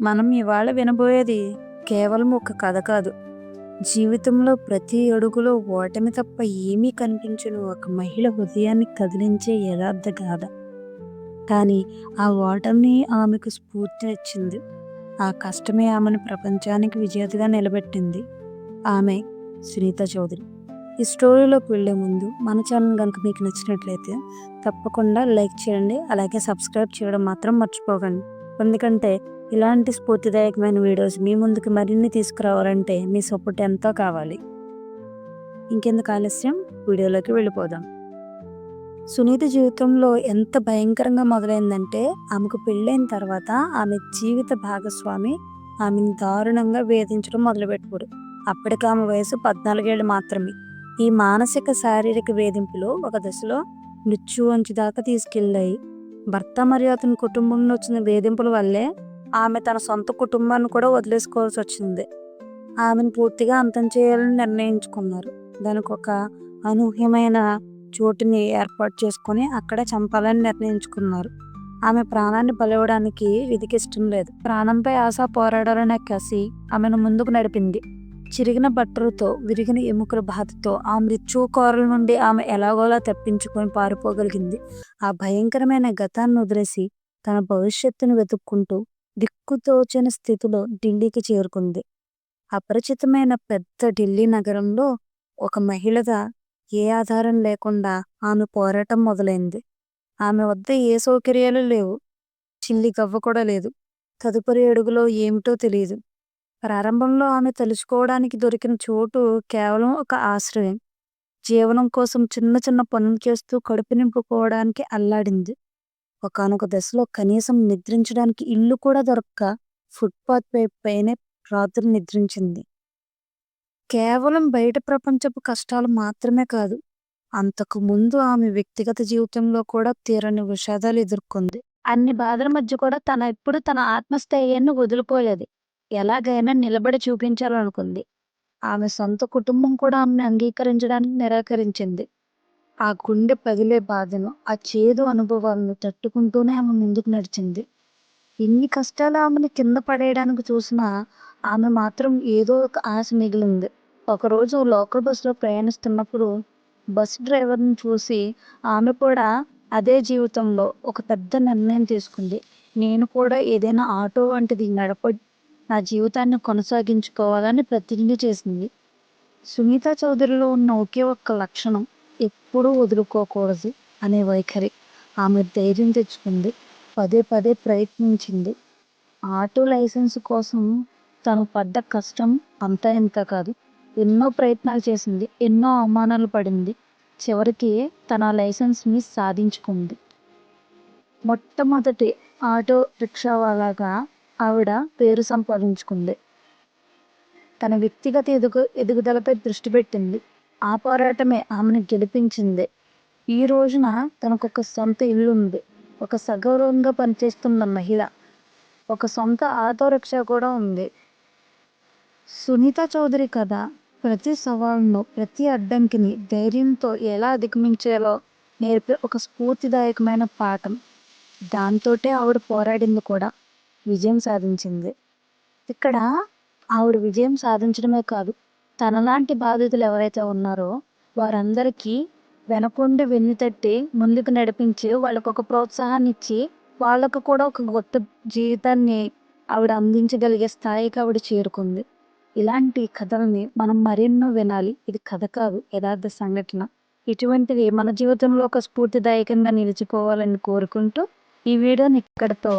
మనం ఇవాళ వినబోయేది కేవలం ఒక కథ కాదు. జీవితంలో ప్రతి అడుగులో ఓటమి తప్ప ఏమీ కనిపించని ఒక మహిళ హృదయాన్ని కదిలించే యథార్థ గాథ. కానీ ఆ ఓటమి ఆమెకు స్ఫూర్తినిచ్చింది. ఆ కష్టమే ఆమెను ప్రపంచానికి విజేతగా నిలబెట్టింది. ఆమె సునీత చౌదరి. ఈ స్టోరీలోకి వెళ్ళే ముందు మన ఛానల్ కనుక మీకు నచ్చినట్లయితే తప్పకుండా లైక్ చేయండి. అలాగే సబ్స్క్రైబ్ చేయడం మాత్రం మర్చిపోకండి. ఎందుకంటే ఇలాంటి స్ఫూర్తిదాయకమైన వీడియోస్ మీ ముందుకు మరిన్ని తీసుకురావాలంటే మీ సపోర్ట్ ఎంతో కావాలి. ఇంకెందుకు ఆలస్యం వీడియోలోకి వెళ్ళిపోదాం. సునీత జీవితంలో ఎంత భయంకరంగా మొదలైందంటే ఆమెకు పెళ్ళైన తర్వాత ఆమె జీవిత భాగస్వామి ఆమెను దారుణంగా వేధించడం మొదలుపెట్టుకోడు అప్పటికి ఆమె వయసు పద్నాలుగేళ్ళు మాత్రమే. ఈ మానసిక శారీరక వేధింపులు ఒక దశలో మృత్యువంచి దాకా తీసుకెళ్ళాయి. భర్త మరియు అతని కుటుంబం వచ్చిన వేధింపుల వల్లే ఆమె తన సొంత కుటుంబాన్ని కూడా వదిలేసుకోవాల్సి వచ్చింది. ఆమెను పూర్తిగా అంతం చేయాలని నిర్ణయించుకున్నారు. దానికి ఒక అనూహ్యమైన చోటుని ఏర్పాటు చేసుకొని అక్కడ చంపాలని నిర్ణయించుకున్నారు. ఆమె ప్రాణాన్ని బలివ్వడానికి విధికి ఇష్టం లేదు. ప్రాణంపై ఆశ పోరాడాలనే కసి ఆమెను ముందుకు నడిపింది. చిరిగిన బట్టలతో విరిగిన ఎముకల బాధతో ఆ మృత్యు కోరల నుండి ఆమె ఎలాగోలా తప్పించుకొని పారిపోగలిగింది. ఆ భయంకరమైన గతాన్ని వదిలేసి తన భవిష్యత్తును వెతుక్కుంటూ దిక్కుతోచని స్థితిలో ఢిల్లీకి చేరుకుంది. అపరిచితమైన పెద్ద ఢిల్లీ నగరంలో ఒక మహిళగా ఏ ఆధారం లేకుండా ఆమె పోరాటం మొదలైంది. ఆమె వద్ద ఏ సౌకర్యాలు లేవు. చిల్లి గవ్వ కూడా లేదు. తదుపరి అడుగులో ఏమిటో తెలియదు. ప్రారంభంలో ఆమె తలుచుకోవడానికి దొరికిన చోటు కేవలం ఒక ఆశ్రయం. జీవనం కోసం చిన్న చిన్న పనులు చేస్తూ కడుపు నింపుకోవడానికి అల్లాడింది. ఒకానొక దశలో కనీసం నిద్రించడానికి ఇల్లు కూడా దొరక్క ఫుట్పాత్ పై పైనే రాత్రి నిద్రించింది. కేవలం బయట ప్రపంచపు కష్టాలు మాత్రమే కాదు. అంతకు ముందు ఆమె వ్యక్తిగత జీవితంలో కూడా తీరని విషాదాలు ఎదుర్కొంది. అన్ని బాధల మధ్య కూడా తన ఎప్పుడు తన ఆత్మస్థైర్యాన్ని వదులుకోలేదు. ఎలాగైనా నిలబడి చూపించాలనుకుంది. ఆమె సొంత కుటుంబం కూడా ఆమెను అంగీకరించడానికి నిరాకరించింది. ఆ గుండె పగిలే బాధను, ఆ చేదు అనుభవాలను తట్టుకుంటూనే ఆమె ముందుకు నడిచింది. ఎన్ని కష్టాలు ఆమెను కింద పడేయడానికి చూసినా ఆమె మాత్రం ఏదో ఒక ఆశ మిగిలింది. ఒకరోజు లోకల్ బస్సులో ప్రయాణిస్తున్నప్పుడు బస్ డ్రైవర్ని చూసి ఆమె కూడా అదే జీవితంలో ఒక పెద్ద నిర్ణయం తీసుకుంది. నేను కూడా ఏదైనా ఆటో వంటిది నడప నా జీవితాన్ని కొనసాగించుకోవాలని ప్రతిజ్ఞ చేసింది. సునీత చౌదరిలో ఉన్న ఒకే ఒక్క లక్షణం ఎప్పుడూ వదులుకోకూడదు అనే వైఖరి. ఆమె ధైర్యం తెచ్చుకుంది. పదే పదే ప్రయత్నించింది. ఆటో లైసెన్స్ కోసం తను పడ్డ కష్టం అంతా ఇంత కాదు. ఎన్నో ప్రయత్నాలు చేసింది. ఎన్నో అవమానాలు పడింది. చివరికి తన లైసెన్స్ని సాధించుకుంది. మొట్టమొదటి ఆటో రిక్షా వాళ్ళగా ఆవిడ పేరు సంపాదించుకుంది. తన వ్యక్తిగత ఎదుగు ఎదుగుదలపై దృష్టి పెట్టింది. ఆ పోరాటమే ఆమెను గెలిపించింది. ఈ రోజున తనకొక సొంత ఇల్లుంది. ఒక సగౌరవంగా పనిచేస్తున్న మహిళ. ఒక సొంత ఆటో రిక్షా కూడా ఉంది. సునీత చౌదరి కథ ప్రతి సవాలును, ప్రతి అడ్డంకిని ధైర్యంతో ఎలా అధిగమించాలో నేర్పే ఒక స్ఫూర్తిదాయకమైన పాఠం. దాంతోటే ఆవిడ పోరాడింది కూడా. విజయం సాధించింది. ఇక్కడ ఆవిడ విజయం సాధించడమే కాదు, తనలాంటి బాధితులు ఎవరైతే ఉన్నారో వారందరికీ వెనకుండి వెన్నుతట్టి ముందుకు నడిపించి వాళ్ళకు ఒక ప్రోత్సాహాన్ని ఇచ్చి వాళ్ళకు కూడా ఒక కొత్త జీవితాన్ని ఆవిడ అందించగలిగే స్థాయికి ఆవిడ చేరుకుంది. ఇలాంటి కథల్ని మనం మరెన్నో వినాలి. ఇది కథ కాదు యథార్థ సంఘటన. ఇటువంటివి మన జీవితంలో ఒక స్ఫూర్తిదాయకంగా నిలిచిపోవాలని కోరుకుంటూ ఈ వీడియోని ఇక్కడితో